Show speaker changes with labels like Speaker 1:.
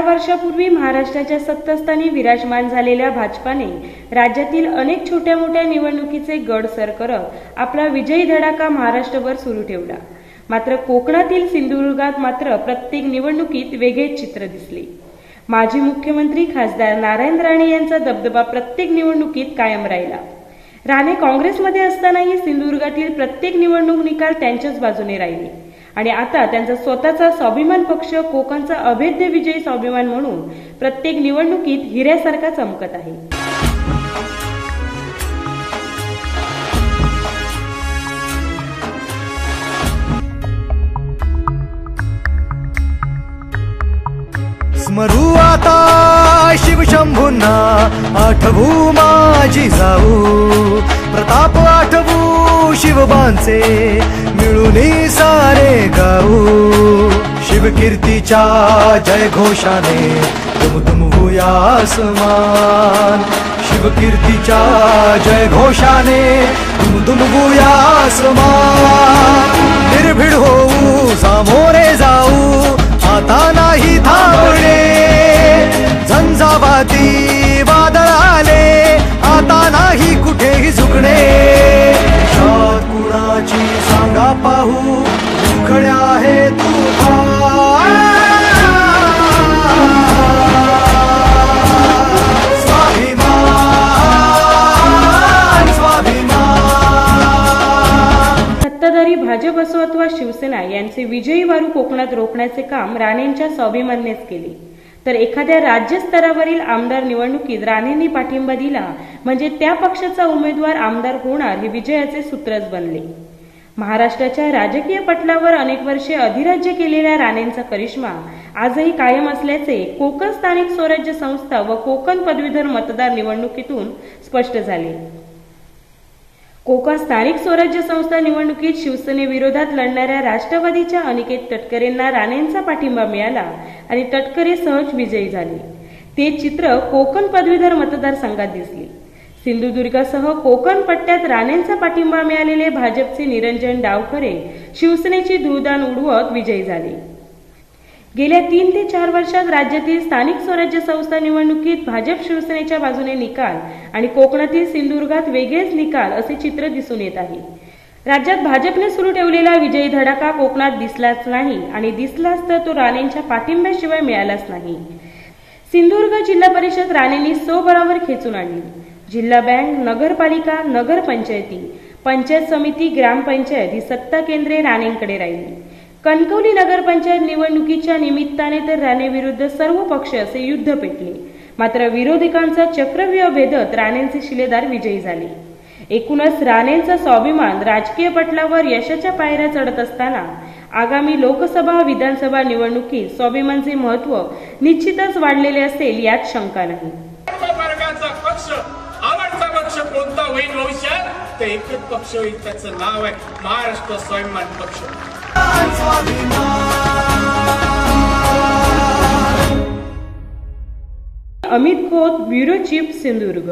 Speaker 1: चार वर्षापूर्वी महाराष्ट्राच्या सत्तास्थानी विराजमान झालेल्या भाजपाने राज्यातील अनेक छोट्या मोठ्या निवडणुकीचे गड सर करत आपला विजयी धडाका महाराष्ट्रभर सुरू ठेवला. मात्र कोकणातील सिंधुदुर्गात मात्र प्रत्येक निवडणुकीत वेगळेच चित्र दिसले. माजी मुख्यमंत्री खासदार नारायण राणे यांचा दबदबा प्रत्येक निवडणुकीत कायम राहिला. राणे काँग्रेसमध्ये असतानाही सिंधुदुर्गातील प्रत्येक निवडणूक निकाल त्यांच्याच बाजूने राहिले. आणि आता त्यांचा स्वतःचा स्वाभिमान पक्ष कोकणचा अभेद्य विजयी स्वाभिमान म्हणून प्रत्येक निवडणुकीत हिऱ्यासारखा चमकत आहे.
Speaker 2: स्मरू आता शिवशंभूंना आठवू माझी जाऊ. प्रताप आठवू शिवबांचे मिळून सारे गाऊ. शिवकीर्तीच्या जय घोषाने दुमदुम भूयासमान शिवकीर्तीच्या जय घोषाने दुमदुम आसमान निर्भीड होऊ सामोरे जाऊ आता नाही थांबणे. झंझावाती कोणाची सांगा पाहू उखड्या आहे तुफान
Speaker 1: सत्ताधारी भाजप असो अथवा शिवसेना यांचे विजयी वारू कोकणात रोखण्याचे काम राणेंच्या स्वाभिमाननेच केले. तर एखाद्या राज्य स्तरावरील आमदार निवडणुकीत राणेंनी पाठिंबा दिला म्हणजे त्या पक्षाचा उमेदवार आमदार होणार हे विजयाचे सूत्रच बनले. महाराष्ट्राच्या राजकीय पटलावर अनेक वर्षे अधिराज्य केलेल्या राणेंचा करिश्मा आजही कायम असल्याचे कोकण स्थानिक स्वराज्य संस्था व कोकण पदवीधर मतदार निवडणुकीतून स्पष्ट झाले. कोकण स्थानिक स्वराज्य संस्था निवडणुकीत शिवसेनेविरोधात लढणाऱ्या राष्ट्रवादीच्या अनिकेत तटकरेंना राणेंचा पाठिंबा मिळाला आणि तटकरे सहज विजयी झाले. ते चित्र कोकण पदवीधर मतदारसंघात दिसले. सिंधुदुर्गासह कोकण पट्ट्यात राणेंचा पाठिंबा मिळालेले भाजपचे निरंजन डावखरे शिवसेनेची धुळदान उडवत विजयी झाले. गेल्या तीन ते चार वर्षात राज्यातील स्थानिक स्वराज्य संस्था निवडणुकीत भाजप शिवसेनेच्या बाजूने निकाल आणि कोकणातील सिंधुदुर्गात वेगळेच निकाल असे चित्र दिसून येत आहे. राज्यात भाजपने सुरू ठेवलेला विजयी धडाका कोकणात दिसलाच नाही आणि दिसलाच तर तो राणेंच्या पाठिंब्याशिवाय मिळालाच नाही. सिंधुदुर्ग जिल्हा परिषद राणेंनी सोबरावर खेचून आणली. जिल्हा बँक नगरपालिका नगरपंचायती पंचायत समिती ग्रामपंचायत ही सत्ता केंद्रे राणेंकडे राहिली. कणकवली नगरपंचायत निवडणुकीच्या निमित्ताने तर राणे विरुद्ध सर्व पक्ष असे युद्ध पेटले. मात्र विरोधकांचा चक्रव्यूह भेदत राणेंचे शिलेदार विजयी झाले. एकूणच राणेंचा स्वाभिमान राजकीय पटलावर यशाच्या पायऱ्या चढत असताना आगामी लोकसभा विधानसभा निवडणुकीत स्वाभिमानचे महत्त्व निश्चितच वाढलेले असेल यात शंका नाही.
Speaker 3: कोणता होईल भविष्यात तर एकच पक्ष होईल त्याचं नाव आहे महाराष्ट्र स्वाभिमान पक्ष
Speaker 1: अमित खोत ब्युरो चीफ सिंधुदुर्ग.